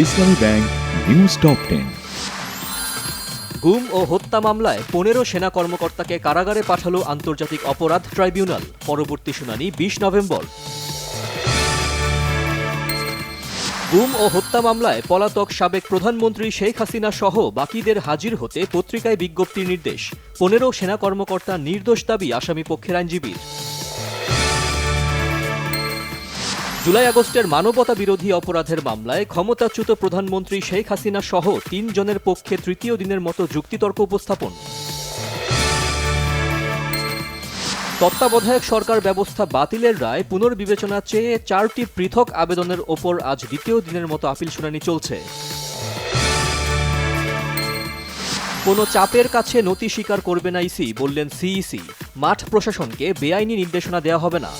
ইসলামী bank news top ten. গুম ও হত্যা মামলায় পনেরো সেনা কর্মকর্তাকে কারাগারে পাঠালো আন্তর্জাতিক অপরাধ ট্রাইব্যুনাল। পরবর্তী শুনানি বিশ নভেম্বর। গুম ও হত্যা মামলায় পলাতক সাবেক প্রধানমন্ত্রী শেখ হাসিনা সহ বাকিদের হাজির হতে পত্রিকায় বিজ্ঞপ্তির নির্দেশ। পনেরো সেনা কর্মকর্তা নির্দোষ দাবি আসামি পক্ষের আইনজীবীর। জুলাই আগস্টের মানবতা বিরোধী অপরাধের মামলায় ক্ষমতাচ্যুত প্রধানমন্ত্রী শেখ হাসিনা সহ তিনজনের পক্ষে তৃতীয় দিনের মতো যুক্তিতর্ক উপস্থাপন। তত্ত্বাবধায়ক সরকার ব্যবস্থা বাতিলের রায় পুনর্বিবেচনা চেয়ে চারটি পৃথক আবেদনের ওপর আজ দ্বিতীয় দিনের মতো আপিল শুনানি চলছে। কোনো চাপের কাছে নতি স্বীকার করবে না ইসি, বললেন সিইসি। মাঠ প্রশাসনকে বেআইনি নির্দেশনা দেওয়া হবে না।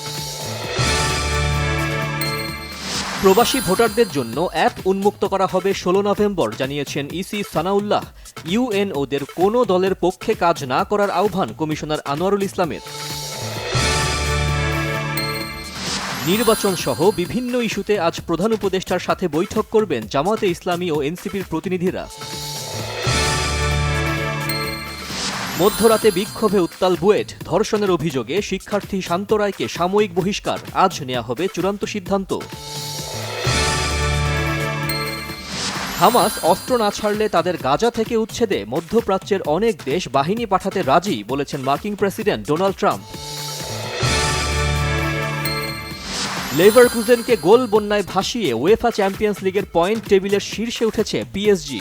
প্রবাসী ভোটারদের জন্য অ্যাপ উন্মুক্ত করা হবে ষোলো নভেম্বর, জানিয়েছেন ইসি সানাউল্লাহ। ইউএনওদের কোনো দলের পক্ষে কাজ না করার আহ্বান কমিশনার আনোয়ারুল ইসলামের। নির্বাচন সহ বিভিন্ন ইস্যুতে আজ প্রধান উপদেষ্টার সাথে বৈঠক করবেন জামাতে ইসলামী ও এনসিপির প্রতিনিধিরা। মধ্যরাতে বিক্ষোভে উত্তাল বুয়েট, ধর্ষণের অভিযোগে শিক্ষার্থী শান্ত রায়কে সাময়িক বহিষ্কার, আজ নেওয়া হবে চূড়ান্ত সিদ্ধান্ত। হামাস অস্ত্র না ছাড়লে তাদের গাজা থেকে উচ্ছেদে মধ্যপ্রাচ্যের অনেক দেশ বাহিনী পাঠাতে রাজি, বলেছেন মার্কিন প্রেসিডেন্ট ডোনাল্ড ট্রাম্প। লেভার কুজেনকে গোল বন্যায় ভাসিয়ে ওয়েফা চ্যাম্পিয়ন্স লিগের পয়েন্ট টেবিলের শীর্ষে উঠেছে পিএসজি।